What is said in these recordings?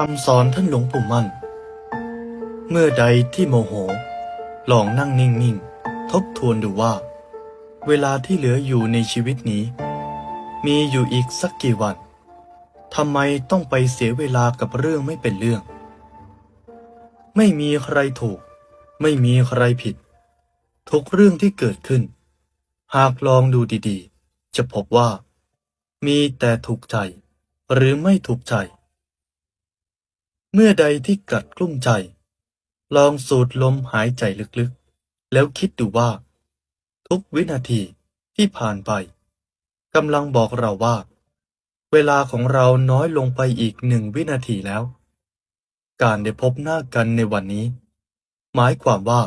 คำสอนท่านหลวงปู่มั่น เมื่อใดที่โมโห ลองนั่งนิ่งๆ ทบทวนดูว่า เวลาที่เหลืออยู่ในชีวิตนี้ มีอยู่อีกสักกี่วันทำไมต้องไปเสียเวลากับเรื่องไม่เป็นเรื่อง ไม่มีใครถูก ไม่มีใครผิด ทุกเรื่องที่เกิดขึ้น หากลองดูดีๆ จะพบว่า มีแต่ถูกใจ หรือไม่ถูกใจ เมื่อใดที่กัดกลุ้มใจ ลองสูดลมหายใจลึกๆ แล้วคิดดูว่า ทุกวินาทีที่ผ่านไปกำลังบอกเราว่า เวลาของเราน้อยลงไปอีกหนึ่งวินาทีแล้ว การได้พบหน้ากันในวันนี้ หมายความว่า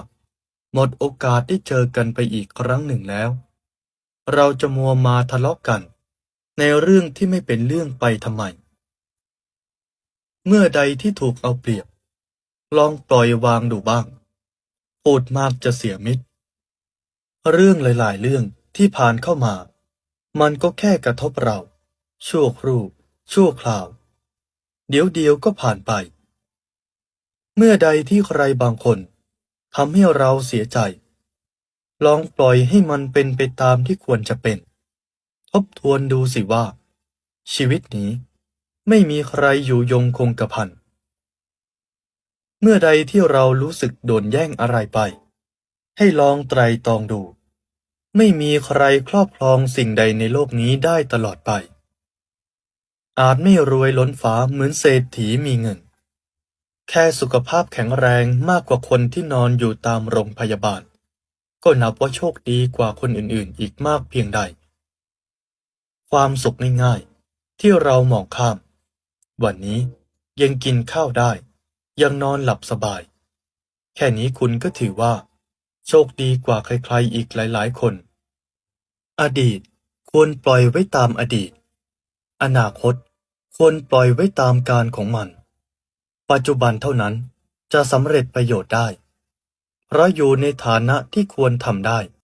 หมดโอกาสได้เจอกันไปอีกครั้งหนึ่งแล้ว เราจะมัวมาทะเลาะกัน ในเรื่องที่ไม่เป็นเรื่องไปทำไม เมื่อใดที่ถูกเอาเปรียบ ลองปล่อยวางดูบ้าง พูดมากจะเสียมิตร เรื่องหลาย ๆ เรื่องที่ผ่านเข้ามา มันก็แค่กระทบเรา ชั่วครู่ ชั่วคราว เดี๋ยวเดียวก็ผ่านไป เมื่อใดที่ใครบางคนทำให้เราเสียใจ ลองปล่อยให้มันเป็นไปตามที่ควรจะเป็น ทบทวนดูสิว่า ชีวิตนี้ ไม่มีใครอยู่ยงคงกระพัน เมื่อใดที่เรารู้สึกโดนแย่งอะไรไป ให้ลองไตรตรองดู ไม่มีใครครอบครองสิ่งใดในโลกนี้ได้ตลอดไป อาจไม่รวยล้นฟ้าเหมือนเศรษฐีมีเงิน แค่สุขภาพแข็งแรงมากกว่าคนที่นอนอยู่ตามโรงพยาบาล ก็นับว่าโชคดีกว่าคนอื่นๆ อีกมากเพียงใด ความสุขง่ายๆที่เรามองข้าม วันนี้ยังกินข้าวได้ ยังนอนหลับสบาย แค่นี้คุณก็ถือว่า โชคดีกว่าใครๆอีกหลายๆคน อดีตควรปล่อยไว้ตามอดีต อนาคตควรปล่อยไว้ตามการของมัน ปัจจุบันเท่านั้นจะสำเร็จประโยชน์ได้ เพราะอยู่ในฐานะที่ควรทำได้